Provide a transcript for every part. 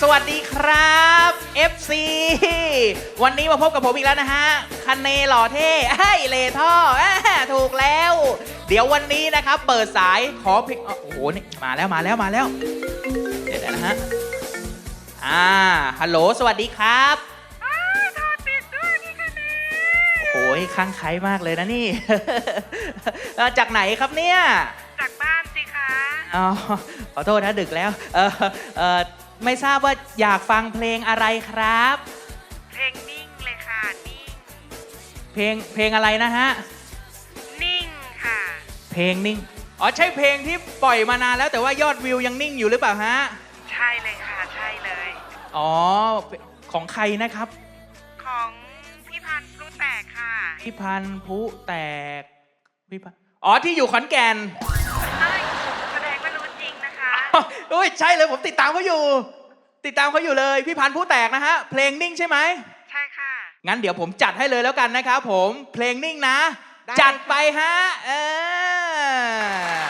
สวัสดีครับ FC วันนี้มาพบกับผมอีกแล้วนะฮะ คันเนหล่อเท่ไอเลท่อถูกแล้ว เดี๋ยววันนี้นะครับ เปิดสายขอเพลงโอ้โหนี่มาแล้วมาแล้วมาแล้ว เดี๋ยวนะฮะ อ่า ฮัลโหล สวัสดีครับ โอ้ยข้างไคล้มากเลยนะนี่จากไหนครับเนี่ย จากบ้านสิคะ อ๋อ อโทษนะดึกแล้วเออเออไม่ทราบว่าอยากฟังเพลงอะไรครับ เพลงนิ่งเลยค่ะนิ่งเพลงเพลงอะไรนะฮะ นิ่งค่ะ เพลงนิ่ง อ๋อใช่เพลงที่ปล่อยมานานแล้วแต่ว่ายอดวิวยังนิ่งอยู่หรือเปล่าฮะ ใช่เลยค่ะใช่เลย อ๋อของใครนะครับ ของพี่พันธุ์รู้แตกค่ะ พี่พันธ์ผู้แตกพี่พันธ์อ๋อที่อยู่ขอนแก่น เอ้ยแสดงว่ารู้จริงนะคะ อุ้ยใช่เลยผมติดตามเขาอยู่ ติดตามเขาอยู่เลย พี่พันธ์ผู้แตกนะฮะ เพลงนิ่งใช่ไหม ใช่ค่ะ งั้นเดี๋ยวผมจัดให้เลยแล้วกันนะครับผม เพลงนิ่งนะ ได้จัดไปฮะ เออ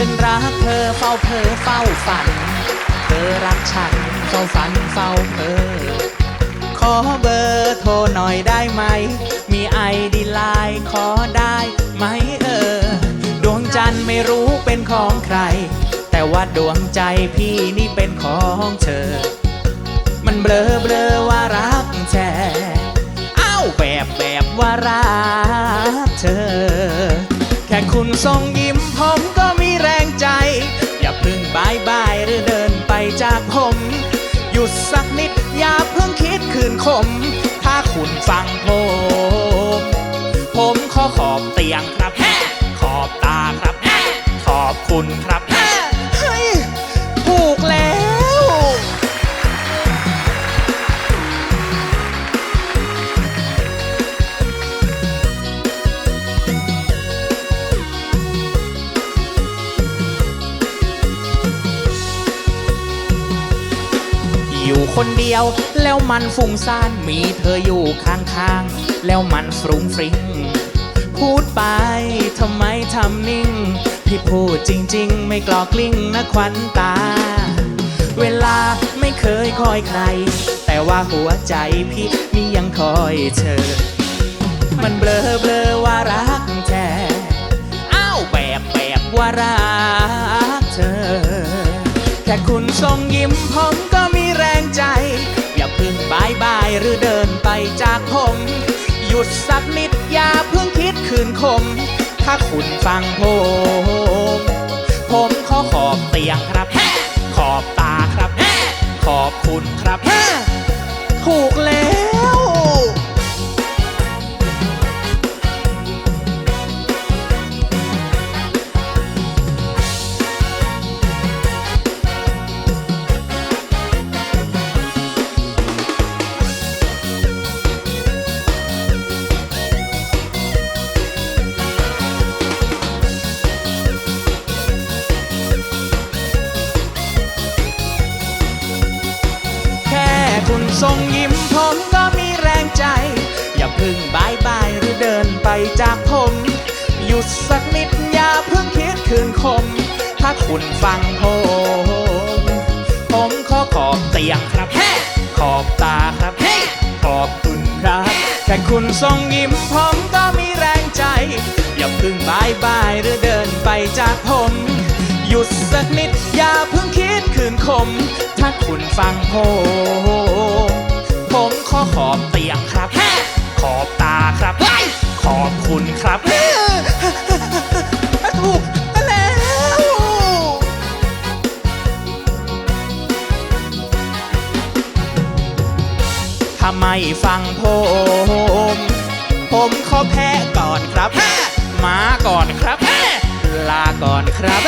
ฉันรักเธอเฝ้าเธอเฝ้าฝัน เธอรักฉันเฝ้าฝันเฝ้าเธอ ขอเบอร์โทรหน่อยได้ไหม มีไอดีไลน์ขอได้ไหมเออ ดวงจันทร์ไม่รู้เป็นของใคร แต่ว่าดวงใจพี่นี่เป็นของเธอ มันเบลอเบลอว่ารักแท้อ้าวแบบแบบว่ารักเธอ แค่คุณทรงยิ้มผมายบายหรือเดินไปจากผม หยุดสักนิดอย่าเพิ่งคิดคืนคม ถ้าคุณฟังผมผม คนเดียว แล้วมันฟุ้งซ่านมีเธออยู่ข้างๆ แล้วมันฟรุ้งฟริ้งพูดไปทำไมทำนิ่ง พี่พูดจริงๆ ไม่กลอกลิ้งนะควันตา เวลาไม่เคยคอยใคร แต่ว่าหัวใจพี่นี่ยังคอยเธอ มันเบลอเบลอว่ารักแท้อ้าวแบบแบบว่ารักเธอ แค่คุณทรงยิ้มผมก็ หรือเดินไปจากผม หยุดสักนิดอย่าเพิ่งคิดคืนคม ถ้าคุณฟังผม ผมขอขอบเตียงครับ ขอบตาครับ ขอบคุณครับ คุณทรงยิ้มผมก็มีแรงใจ อย่าเพึ่งบายบายหรือเดินไปจากผม หยุดสักนิดอย่าเพิ่งคิดคืนคม ถ้าคุณฟังผมผมขอขอบเตียงครับ ขอบตาครับ ขอบคุณครับ แค่คุณทรงยิ้มผมก็มีแรงใจ อย่าเพึ่งบายบายหรือเดินไปจากผม หยุดสักนิดอย่าเพิ่งคิดคื นคม ถ้าคุณฟังผมผมขอขอบเตียงครับ ขอบตาครับ ขอบคุณครับถูกแล้วถ้าไม่ฟังผม ผมขอแพ้ก่อนครับ มาก่อนครับ ลาก่อนครับ